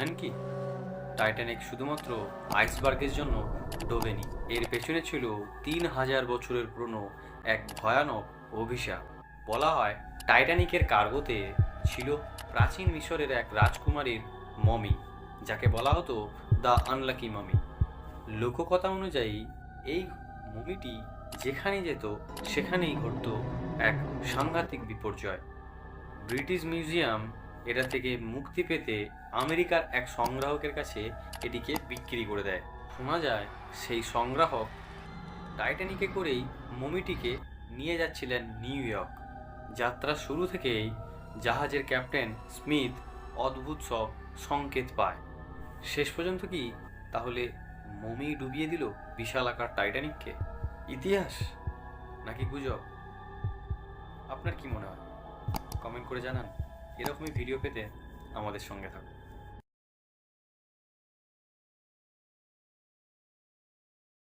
জানেন কি? টাইটানিক শুধুমাত্র আইসবার্গের জন্য ডোবেনি। এর পেছনে ছিল তিন হাজার বছরের পুরনো এক ভয়ানক অভিশাপ। বলা হয় টাইটানিকের কার্গোতে ছিল প্রাচীন মিশরের এক রাজকুমারীর মমি, যাকে বলা হতো দ্য আনলাকি মমি লোককথা অনুযায়ী, এই মমিটি যেখানেই যেত, সেখানেই ঘটত এক সাংঘাতিক বিপর্যয়। ব্রিটিশ মিউজিয়াম এটা থেকে মুক্তি পেতে আমেরিকার এক সংগ্রাহকের কাছে এটিকে বিক্রি করে দেয়। শোনা যায়, সেই সংগ্রাহক টাইটানিকে করেই মমিটিকে নিয়ে যাচ্ছিলেন নিউ ইয়র্ক। যাত্রা শুরু থেকেই জাহাজের ক্যাপ্টেন স্মিথ অদ্ভুত সব সংকেত পায়। শেষ পর্যন্ত কি তাহলে মমি ডুবিয়ে দিল বিশাল আকার টাইটানিককে? ইতিহাস নাকি গুজব? আপনার কি মনে হয়? কমেন্ট করে জানান। এরকমই ভিডিও পেতে আমাদের সঙ্গে থাকুন।